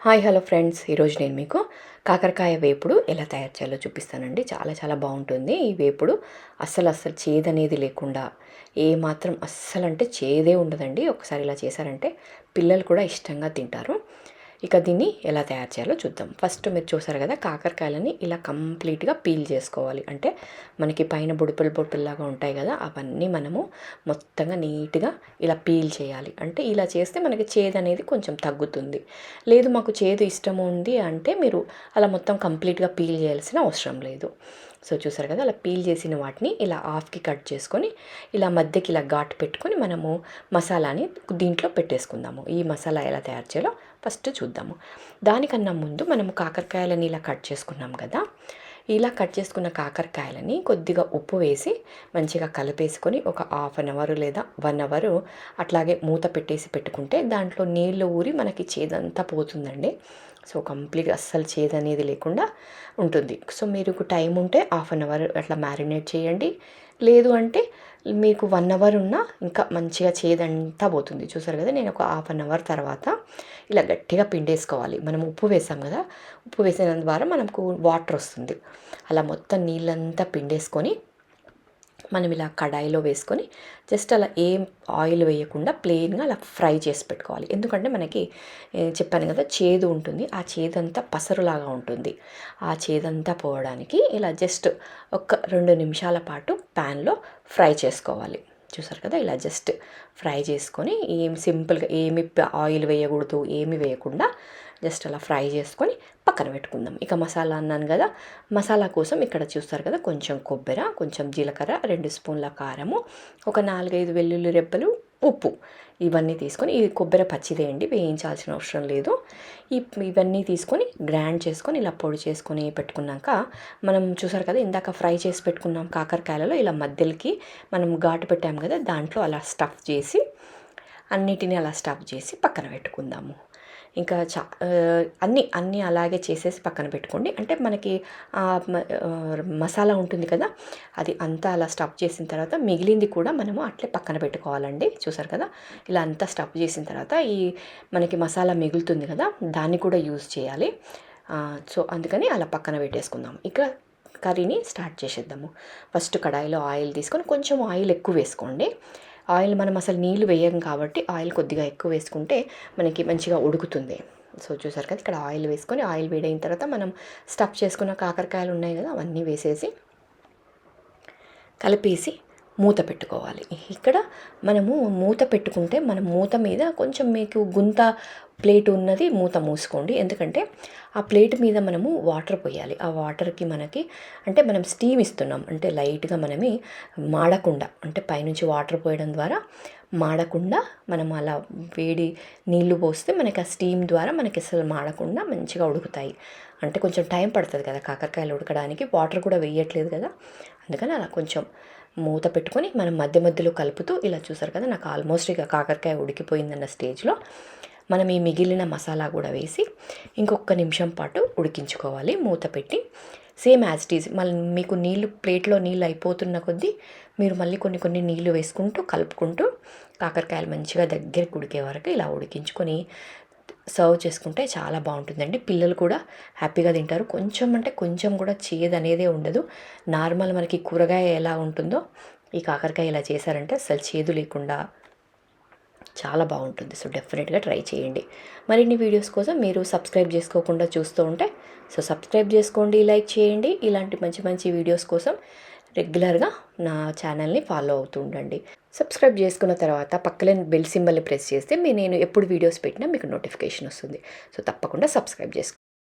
Hi hello friends. ఈరోజు నేను మీకు కాకరకాయ వేపుడు ఎలా తయారు చేయాలో చూపిస్తానండి. చాలా చాలా బాగుంటుంది. ఈ వేపుడు అస్సలు అస్సలు చేదనేది లేకుండా ఏ మాత్రం అస్సలు అంటే చేదే ఉండదండి. ఒకసారి ఇలా చేశారంటే పిల్లలు కూడా ఇష్టంగా తింటారు. ఇక దీన్ని ఎలా తయారు చేయాలో చూద్దాం. ఫస్ట్ మీరు చూసారు కదా కాకరకాయలని ఇలా కంప్లీట్గా పీల్ చేసుకోవాలి. అంటే మనకి పైన బుడిపిల్ బుడిపిల్లాగా ఉంటాయి కదా అవన్నీ మనము మొత్తంగా నీట్గా ఇలా పీల్ చేయాలి. అంటే ఇలా చేస్తే మనకి చేదు అనేది కొంచెం తగ్గుతుంది. లేదు మాకు చేదు ఇష్టం ఉంది అంటే మీరు అలా మొత్తం కంప్లీట్గా పీల్ చేయాల్సిన అవసరం లేదు. సో చూసారు కదా అలా పీల్ చేసిన వాటిని ఇలా హాఫ్కి కట్ చేసుకొని ఇలా మధ్యకి ఇలా ఘాటు పెట్టుకొని మనము మసాలాని దీంట్లో పెట్టేసుకుందాము. ఈ మసాలా ఎలా తయారు చేయాలో ఫస్ట్ చూద్దాము. దానికన్నా ముందు మనము కాకరకాయలని ఇలా కట్ చేసుకున్నాం కదా ఇలా కట్ చేసుకున్న కాకరకాయలని కొద్దిగా ఉప్పు వేసి మంచిగా కలిపేసుకొని ఒక హాఫ్ అన్ అవర్ లేదా వన్ అవర్ అట్లాగే మూత పెట్టేసి పెట్టుకుంటే దాంట్లో నీళ్ళు ఊరి మనకి చేదంతా పోతుందండి. సో కంప్లీట్గా అస్సలు చేదు అనేది లేకుండా ఉంటుంది. సో మీరు టైం ఉంటే హాఫ్ అన్ అవర్ అట్లా మ్యారినేట్ చేయండి. లేదు అంటే మీకు వన్ అవర్ ఉన్నా ఇంకా మంచిగా చేదంతా పోతుంది. చూసారు కదా నేను ఒక హాఫ్ అన్ అవర్ తర్వాత ఇలా గట్టిగా పిండేసుకోవాలి. మనం ఉప్పు వేసాం కదా ఉప్పు వేసిన ద్వారా మనకు వాటర్ వస్తుంది. అలా మొత్తం నీళ్ళంతా పిండేసుకొని మనం ఇలా కడాయిలో వేసుకొని జస్ట్ అలా ఏం ఆయిల్ వేయకుండా ప్లెయిన్గా అలా ఫ్రై చేసి పెట్టుకోవాలి. ఎందుకంటే మనకి చెప్పాను కదా చేదు ఉంటుంది. ఆ చేదంతా పసరులాగా ఉంటుంది. ఆ చేదంతా పోవడానికి ఇలా జస్ట్ ఒక రెండు నిమిషాల పాటు ప్యాన్లో ఫ్రై చేసుకోవాలి. చూసారు కదా ఇలా జస్ట్ ఫ్రై చేసుకొని ఏం సింపుల్గా ఏమి ఆయిల్ వేయకూడదు ఏమి వేయకుండా జస్ట్ అలా ఫ్రై చేసుకొని పక్కన పెట్టుకుందాం. ఇక మసాలా అన్నాను కదా మసాలా కోసం ఇక్కడ చూస్తారు కదా కొంచెం కొబ్బరి కొంచెం జీలకర్ర రెండు స్పూన్ల కారము ఒక నాలుగైదు వెల్లుల్లి రెబ్బలు ఉప్పు ఇవన్నీ తీసుకొని ఇది కొబ్బరి పచ్చిదేయండి వేయించాల్సిన అవసరం లేదు. ఈ ఇవన్నీ తీసుకొని గ్రైండ్ చేసుకొని ఇలా పొడి చేసుకొని పెట్టుకున్నాక మనం చూసారు కదా ఇందాక ఫ్రై చేసి పెట్టుకున్నాం కాకరకాయలలో ఇలా మధ్యలోకి మనం ఘాటు పెట్టాము కదా దాంట్లో అలా స్టఫ్ చేసి అన్నిటిని అలా స్టఫ్ చేసి పక్కన పెట్టుకుందాము. ఇంకా చా అన్నీ అన్నీ అలాగే చేసేసి పక్కన పెట్టుకోండి. అంటే మనకి మసాలా ఉంటుంది కదా అది అంతా అలా స్టఫ్ చేసిన తర్వాత మిగిలింది కూడా మనము అట్లే పక్కన పెట్టుకోవాలండి. చూసారు కదా ఇలా అంతా స్టఫ్ చేసిన తర్వాత ఈ మనకి మసాలా మిగులుతుంది కదా దాన్ని కూడా యూజ్ చేయాలి. సో అందుకని అలా పక్కన పెట్టేసుకుందాం. ఇక కర్రీని స్టార్ట్ చేసేద్దాము. ఫస్ట్ కడాయిలో ఆయిల్ తీసుకొని కొంచెం ఆయిల్ ఎక్కువ వేసుకోండి. ఆయిల్ మనం అసలు నీళ్ళు వేయం కాబట్టి ఆయిల్ కొద్దిగా ఎక్కువ వేసుకుంటే మనకి మంచిగా ఉడుకుతుంది. సో చూసారు కదా ఇక్కడ ఆయిల్ వేసుకొని ఆయిల్ వేడైన తర్వాత మనం స్టఫ్ చేసుకున్న కాకరకాయలు ఉన్నాయి కదా అవన్నీ వేసేసి కలిపేసి మూత పెట్టుకోవాలి. ఇక్కడ మనము మూత పెట్టుకుంటే మనం మూత మీద కొంచెం మీకు గుంత ప్లేట్ ఉన్నది మూత మూసుకోండి. ఎందుకంటే ఆ ప్లేట్ మీద మనము వాటర్ పోయాలి. ఆ వాటర్కి మనకి అంటే మనం స్టీమ్ ఇస్తున్నాం. అంటే లైట్గా మనమే మాడకుండా అంటే పైనుంచి వాటర్ పోయడం ద్వారా మాడకుండా మనం అలా వేడి నీళ్ళు పోస్తే మనకి ఆ స్టీమ్ ద్వారా మనకి అసలు మాడకుండా మంచిగా ఉడుకుతాయి. అంటే కొంచెం టైం పడుతుంది కదా కాకరకాయలు ఉడకడానికి. వాటర్ కూడా వేయట్లేదు కదా. అందుకని అలా కొంచెం మూత పెట్టుకొని మనం మధ్య మధ్యలో కలుపుతూ ఇలా చూసారు కదా నాకు ఆల్మోస్ట్ ఇక కాకరకాయ ఉడికిపోయిందన్న స్టేజ్లో మనం ఈ మిగిలిన మసాలా కూడా వేసి ఇంకొక నిమిషం పాటు ఉడికించుకోవాలి. మూత పెట్టి సేమ్ యాజ్ ఇట్ ఈజ్ మళ్ళీ మీకు నీళ్ళు ప్లేట్లో నీళ్ళు అయిపోతున్న కొద్దీ మీరు మళ్ళీ కొన్ని కొన్ని నీళ్ళు వేసుకుంటూ కలుపుకుంటూ కాకరకాయలు మంచిగా దగ్గరికి ఉడికే వరకు ఇలా ఉడికించుకొని సర్వ్ చేసుకుంటే చాలా బాగుంటుందండి. పిల్లలు కూడా హ్యాపీగా తింటారు. కొంచెం అంటే కొంచెం కూడా చేదు అనేదే ఉండదు. నార్మల్ మనకి కూరగాయ ఎలా ఉంటుందో ఈ కాకరకాయ ఇలా చేశారంటే అసలు చేదు లేకుండా చాలా బాగుంటుంది. సో డెఫినెట్గా ట్రై చేయండి. మరిన్ని వీడియోస్ కోసం మీరు సబ్స్క్రైబ్ చేసుకోకుండా చూస్తూ ఉంటే సో సబ్స్క్రైబ్ చేసుకోండి లైక్ చేయండి. ఇలాంటి మంచి మంచి వీడియోస్ కోసం రెగ్యులర్గా నా ఛానల్ని ఫాలో అవుతూ ఉండండి సబ్స్క్రైబ్ చేసుకున్న తర్వాత పక్కనే బెల్ సింబల్ని ప్రెస్ చేస్తే మీ నేను ఎప్పుడు వీడియోస్ పెట్టినా మీకు నోటిఫికేషన్ వస్తుంది. సో తప్పకుండా సబ్స్క్రైబ్ చేసుకోండి